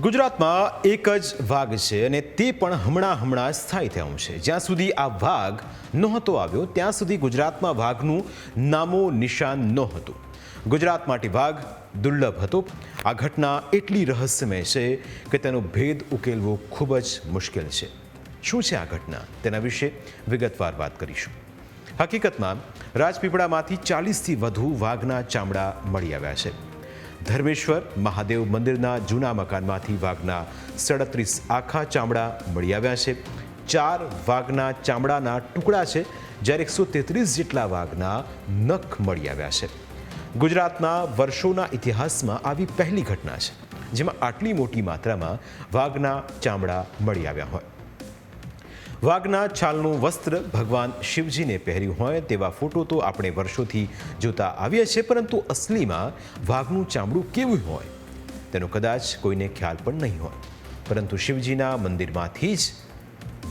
ગુજરાતમાં એક જ વાઘ છે અને તે પણ હમણાં હમણાં સ્થાયી થયું છે. જ્યાં સુધી આ વાઘ નહોતો આવ્યો, ત્યાં સુધી ગુજરાતમાં વાઘનું નામો નિશાન નહોતું. ગુજરાત માટે વાઘ દુર્લભ હતો. આ ઘટના એટલી રહસ્યમય છે કે તેનો ભેદ ઉકેલવો ખૂબ જ મુશ્કેલ છે. શું છે આ ઘટના? તેના વિશે વિગતવાર વાત કરીશું. હકીકતમાં રાજપીપળામાંથી ચાલીસથી વધુ વાઘના ચામડા મળી આવ્યા છે. ધર્મેશ્વર મહાદેવ મંદિરના જૂના મકાનમાંથી વાઘના સડત્રીસ આખા ચામડા મળી આવ્યા છે. ચાર વાઘના ચામડાના ટુકડા છે, જ્યારે એકસો તેત્રીસ જેટલા વાઘના નખ મળી આવ્યા છે. ગુજરાતના વર્ષોના ઇતિહાસમાં આવી પહેલી ઘટના છે, જેમાં આટલી મોટી માત્રામાં વાઘના ચામડા મળી આવ્યા હોય. વાઘના છાલનું વસ્ત્ર ભગવાન શિવજીને પહેર્યું હોય તેવા ફોટો તો આપણે વર્ષોથી જોતા આવ્યા છે પરંતુ અસલીમાં વાઘનું ચામડું કેવું હોય તેનો કદાચ કોઈને ખ્યાલ પણ નહીં હોય. પરંતુ શિવજીના મંદિરમાંથી જ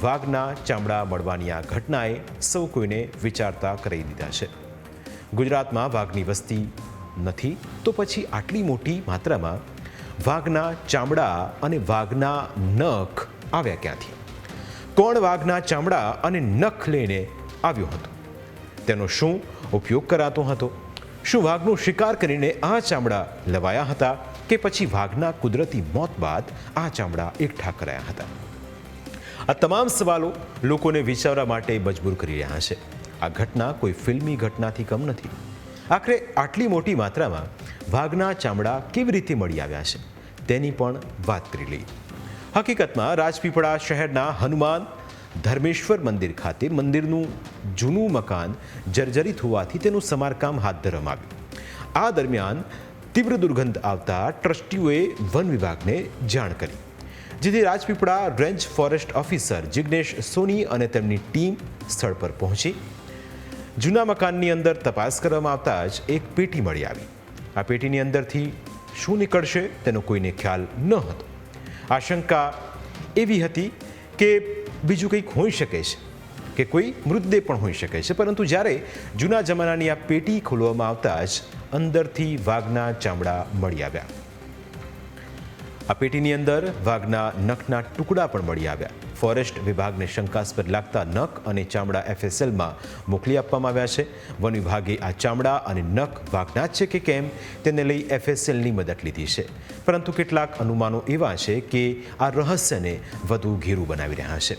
વાઘના ચામડા મળવાની આ ઘટનાએ સૌ કોઈને વિચારતા કરી દીધા છે. ગુજરાતમાં વાઘની વસ્તી નથી તો પછી આટલી મોટી માત્રામાં વાઘના ચામડા અને વાઘના નખ આવ્યા ક્યાંથી? કોણ વાઘના ચામડા અને નખ લઈને આવ્યો હતો. તેનો શું ઉપયોગ કરાતો હતો? શું વાઘનો શિકાર કરીને આ ચામડા લવાયા હતા કે પછી વાઘના કુદરતી મોત બાદ આ ચામડા એકઠા કરાયા હતા? આ તમામ સવાલો લોકોને વિચારવા માટે મજબૂર કરી રહ્યા છે. આ ઘટના કોઈ ફિલ્મી ઘટનાથી કમ નથી. આખરે આટલી મોટી માત્રામાં વાઘના ચામડા કેવી રીતે મળી આવ્યા છે તેની પણ વાત કરી લઈએ. હકીકતમાં રાજપીપળા શહેરના હનુમાન ધર્મેશ્વર મંદિર ખાતે મંદિરનું જૂનું મકાન જર્જરિત હોવાથી તેનું સમારકામ હાથ ધરવામાં આવ્યું. આ દરમિયાન તીવ્ર દુર્ગંધ આવતા ટ્રસ્ટીઓએ વન વિભાગને જાણ કરી, જેથી Rajpipla range forest officer Jignesh Soni અને તેમની ટીમ સ્થળ પર પહોંચી. જૂના મકાનની અંદર તપાસ કરવામાં આવતા જ એક પેટી મળી આવી. આ પેટીની અંદરથી શું નીકળશે તેનો કોઈને ખ્યાલ ન હતો. આશંકા એવી હતી કે બીજું કંઈક હોઈ શકે છે, કે કોઈ મૃતદેહ પણ હોઈ શકે છે. પરંતુ જ્યારે જૂના જમાનાની આ પેટી ખોલવામાં આવતા જ અંદરથી વાઘના ચામડા મળી આવ્યા. આ પેટીની અંદર વાઘના નખના ટુકડા પણ મળી આવ્યા. ફોરેસ્ટ વિભાગને શંકાસ્પદ લાગતા નખ અને ચામડા એફએસએલમાં મોકલી આપવામાં આવ્યા છે. વન વિભાગે આ ચામડા અને નખ વાઘના જ છે કે કેમ તેને લઈ એફએસએલની મદદ લીધી છે. પરંતુ કેટલાક અનુમાનો એવા છે કે આ રહસ્યને વધુ ઘેરું બનાવી રહ્યા છે.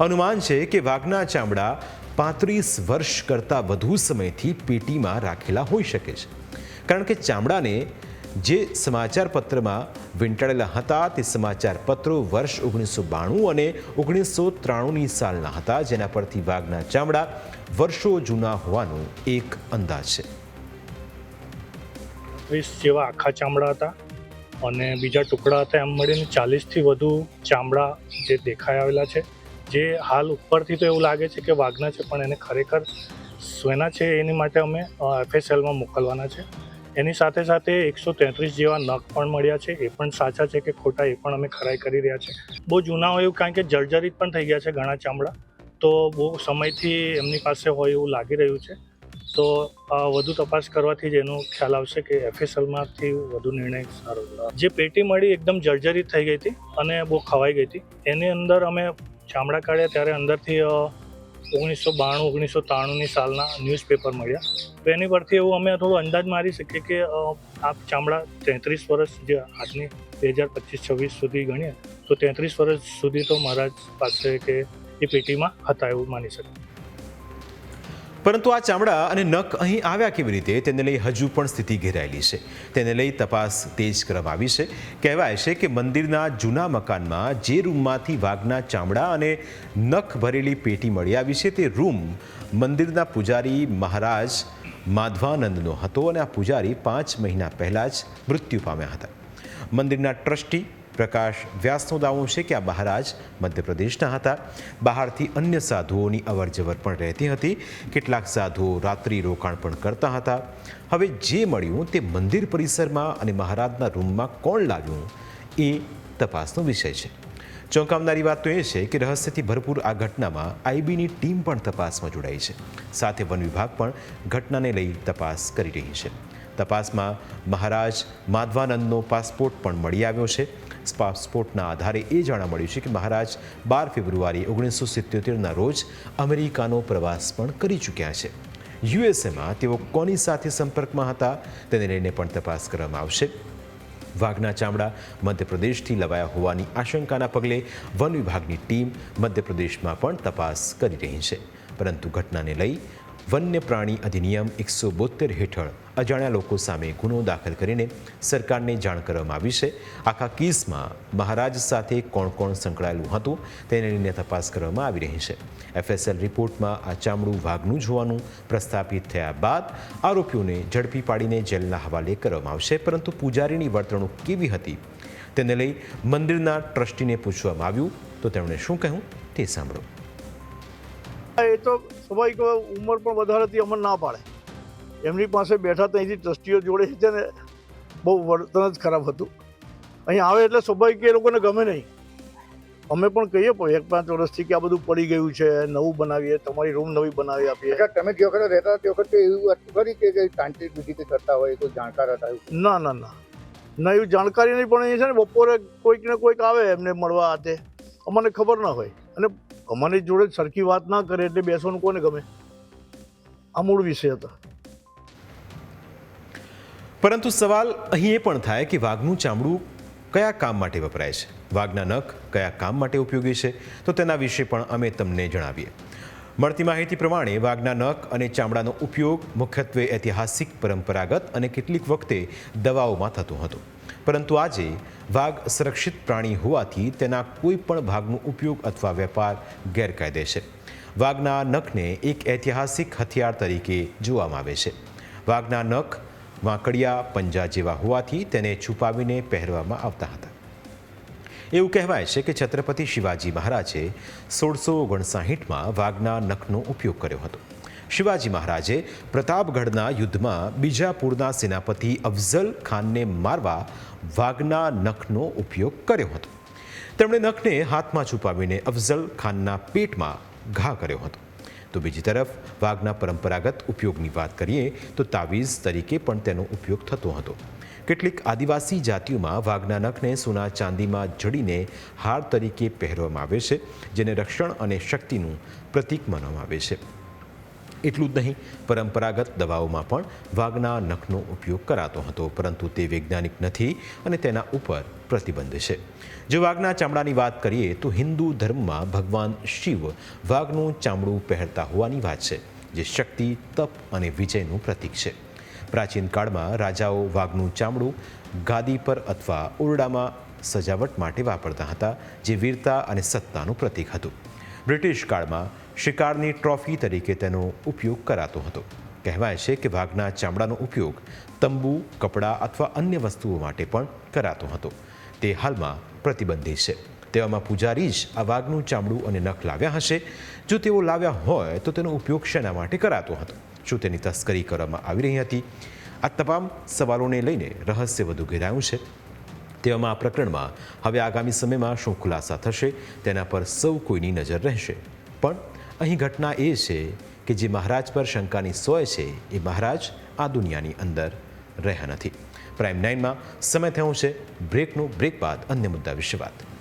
અનુમાન છે કે વાઘના ચામડા પાંત્રીસ વર્ષ કરતાં વધુ સમયથી પેટીમાં રાખેલા હોઈ શકે છે. કારણ કે ચામડાને જે સમાચાર પત્રમાં વીંટાળેલા હતા તે સમાચાર પત્રો વર્ષ ઓગણીસો બાણું અને ઓગણીસો ત્રાણુંની સાલના હતા, જેના પરથી વાઘના ચામડા વર્ષો જૂના હોવાનો એક અંદાજ છે. ત્રીસ જેવા આખા ચામડા હતા અને બીજા ટુકડા હતા, એમ મળીને ચાલીસથી વધુ ચામડા જે દેખાઈ આવેલા છે. જે હાલ ઉપરથી તો એવું લાગે છે કે વાઘના છે, પણ એને ખરેખર સ્વેના છે એની માટે અમે એફએસએલમાં મોકલવાના છે. એની સાથે સાથે એકસો તેત્રીસ જેવા નખ પણ મળ્યા છે. એ પણ સાચા છે કે ખોટા એ પણ અમે ખરાઈ કરી રહ્યા છે. બહુ જૂના હોય એવું કારણ કે જર્જરિત પણ થઈ ગયા છે ઘણા ચામડા. તો બહુ સમયથી એમની પાસે હોય એવું લાગી રહ્યું છે. તો વધુ તપાસ કરવાથી જ એનો ખ્યાલ આવશે કે એફએસએલમાંથી વધુ નિર્ણય સારો જે પેટી મળી એકદમ જર્જરિત થઈ ગઈ હતી અને બહુ ખવાઈ ગઈ હતી. એની અંદર અમે ચામડા કાઢ્યા, ત્યારે અંદરથી ઓગણીસો બાણું ઓગણીસો ત્રાણુંની સાલના ન્યૂઝપેપર મળ્યા. તો એની પરથી એવું અમે થોડો અંદાજ મારી શકીએ કે આ ચામડા તેત્રીસ વર્ષ જે આજની બે હજાર પચીસ, છવ્વીસ સુધી ગણીએ તો તેત્રીસ વર્ષ સુધી તો મહારાજ પાસે કે એ પેટીમાં હતા એવું માની શકીએ પરંતુ આ ચામડા અને નખ અહીં આવ્યા કેવી રીતે? તેને લઈ હજુ પણ સ્થિતિ ઘેરાયેલી છે. તેને લઈ તપાસ તેજ કરવામાં આવી છે. કહેવાય છે કે મંદિરના જૂના મકાનમાં જે રૂમમાંથી વાઘના ચામડા અને નખ ભરેલી પેટી મળી આવી છે તે રૂમ મંદિરના પૂજારી મહારાજ માધવાનંદનો હતો અને આ પૂજારી પાંચ મહિના પહેલાં જ મૃત્યુ પામ્યા હતા. મંદિરના ટ્રસ્ટી પ્રકાશ વ્યાસનો દાવો છે કે આ મહારાજ મધ્યપ્રદેશના હતા. બહારથી અન્ય સાધુઓની અવરજવર પણ રહેતી હતી. કેટલાક સાધુઓ રાત્રિ રોકાણ પણ કરતા હતા. હવે જે મળ્યું તે મંદિર પરિસરમાં અને મહારાજના રૂમમાં કોણ લાવ્યું એ તપાસનો વિષય છે. ચોંકાવનારી વાત તો એ છે કે રહસ્યથી ભરપૂર આ ઘટનામાં આઈબીની ટીમ પણ તપાસમાં જોડાઈ છે. સાથે વન વિભાગ પણ ઘટનાને લઈ તપાસ કરી રહી છે. તપાસમાં મહારાજ માધવાનંદનો પાસપોર્ટ પણ મળી આવ્યો છે. પાસપોર્ટના આધારે એ જાણવા મળ્યું છે કે મહારાજ બાર ફેબ્રુઆરી ઓગણીસો સિત્યોતેરના રોજ અમેરિકાનો પ્રવાસ પણ કરી ચૂક્યા છે. યુએસએમાં તેઓ કોની સાથે સંપર્કમાં હતા તેને લઈને પણ તપાસ કરવામાં આવશે. વાઘના ચામડા મધ્યપ્રદેશથી લવાયા હોવાની આશંકાના પગલે વન વિભાગની ટીમ મધ્યપ્રદેશમાં પણ તપાસ કરી રહી છે. પરંતુ ઘટનાને લઈ વન્ય પ્રાણી અધિનિયમ એકસો બોતેર હેઠળ અજાણ્યા લોકો સામે ગુનો દાખલ કરીને સરકારને જાણ કરવામાં આવી છે. આખા કેસમાં મહારાજ સાથે કોણ કોણ સંકળાયેલું હતું તેને લઈને તપાસ કરવામાં આવી રહી છે. એફએસએલ રિપોર્ટમાં આ ચામડું વાઘનું જોવાનું પ્રસ્થાપિત થયા બાદ આરોપીઓને ઝડપી પાડીને જેલના હવાલે કરવામાં આવશે, પરંતુ પૂજારીની વર્તણૂક કેવી હતી તેને લઈ મંદિરના ટ્રસ્ટીને પૂછવામાં આવ્યું. તો તેમણે શું કહ્યું તે સાંભળો. એ તો સ્વાભાવિક ઉંમર પણ વધારે હતી અમને ના પાડે. એમની પાસે બેઠા ત્યાંથી ટ્રસ્ટીઓ જોડે છે ને બહુ વર્તન જ ખરાબ હતું. અહીં આવે એટલે સ્વાભાવિક એ લોકોને ગમે નહીં. અમે પણ કહીએ પણ એક પાંચ વર્ષથી કે આ બધું પડી ગયું છે નવું બનાવીએ તમારી રૂમ નવી બનાવી આપીએ. તમે જે વખતે રહેતા તે વખતે એવું હતું ખરી કે તાંત્રિક વિધિ કરતા હોય તો જાણકાર હતા ના ના ના. ના એવું જાણકારી નહીં પણ એ છે ને બપોરે કોઈક ને કોઈક આવે એમને મળવા હાથે. અમને ખબર ના હોય. અને અમારી જોડે સરખી વાત ના કરે એટલે બેસવાનું કોને ગમે? આ મૂળ વિષય હતા. પરંતુ સવાલ અહીં એ પણ થાય કે વાઘનું ચામડું કયા કામ માટે વપરાય છે? વાઘના નખ કયા કામ માટે ઉપયોગી છે? તો તેના વિશે પણ અમે તમને જણાવીએ. મળતી માહિતી પ્રમાણે વાઘના નખ અને ચામડાનો ઉપયોગ મુખ્યત્વે ઐતિહાસિક, પરંપરાગત અને કેટલીક વખતે દવાઓમાં થતો હતો. પરંતુ આજે વાઘ સુરક્ષિત પ્રાણી હોવાથી તેના કોઈ પણ ભાગનો ઉપયોગ અથવા વેપાર ગેરકાયદે છે વાઘના નખને એક ઐતિહાસિક હથિયાર તરીકે જોવામાં આવે છે. વાઘના નખ વાંકડિયા પંજા જેવા હોવાથી તેને છુપાવીને પહેરવામાં આવતા હતા. એવું કહેવાય છે કે છત્રપતિ શિવાજી મહારાજે સોળસો ઓગણસાહીઠમાં વાઘના નખનો ઉપયોગ કર્યો હતો. શિવાજી મહારાજે પ્રતાપગઢના યુદ્ધમાં બીજાપુરના સેનાપતિ અફઝલ ખાનને મારવા વાઘના નખનો ઉપયોગ કર્યો હતો. તેમણે નખને હાથમાં છુપાવીને અફઝલ ખાનના પેટમાં ઘા કર્યો હતો. તો બીજી તરફ, વાઘના પરંપરાગત ઉપયોગની વાત કરીએ, તો તાવીઝ તરીકે પણ તેનો ઉપયોગ થતો હતો. કેટલીક આદિવાસી જાતિઓમાં વાઘના નખને સોના ચાંદીમાં જડીને હાર તરીકે પહેરવામાં આવે છે, જેને રક્ષણ અને શક્તિનું પ્રતીક માનવામાં આવે છે. એટલું જ નહીં, પરંપરાગત દવાઓમાં પણ વાઘના નખનો ઉપયોગ કરાતો હતો, પરંતુ તે વૈજ્ઞાનિક નથી અને તેના ઉપર પ્રતિબંધ છે. જો વાઘના ચામડાની વાત કરીએ, તો હિન્દુ ધર્મમાં ભગવાન શિવ વાઘનું ચામડું પહેરતા હોવાની વાત છે, જે શક્તિ, તપ અને વિજયનું પ્રતીક છે. પ્રાચીન કાળમાં રાજાઓ વાઘનું ચામડું ગાદી પર અથવા ઓરડામાં સજાવટ માટે વાપરતા હતા, જે વીરતા અને સત્તાનું પ્રતીક હતું. બ્રિટિશ કાળમાં શિકારની ટ્રોફી તરીકે તેનો ઉપયોગ કરાતો હતો. કહેવાય છે કે વાઘના ચામડાનો ઉપયોગ તંબુ, કપડાં અથવા અન્ય વસ્તુઓ માટે પણ કરાતો હતો. તે હાલમાં પ્રતિબંધિત છે. તેવામાં પૂજારી જ આ વાઘનું ચામડું અને નખ લાવ્યા હશે. જો તેઓ લાવ્યા હોય તો તેનો ઉપયોગ શેના માટે કરાતો હતો? શું તેની તસ્કરી કરવામાં આવી રહી હતી? આ તમામ સવાલોને લઈને રહસ્ય વધુ ઘેરાયું છે. તેવામાં આ પ્રકરણમાં હવે આગામી સમયમાં શું ખુલાસા થશે તેના પર સૌ કોઈની નજર રહેશે. પણ અહીં ઘટના એ છે કે જે મહારાજ પર શંકાની સોય છે, એ મહારાજ આ દુનિયાની અંદર રહ્યા નથી. પ્રાઇમ નાઇનમાં સમય થયો છે બ્રેકનો બ્રેક બાદ અન્ય મુદ્દા વિશે વાત.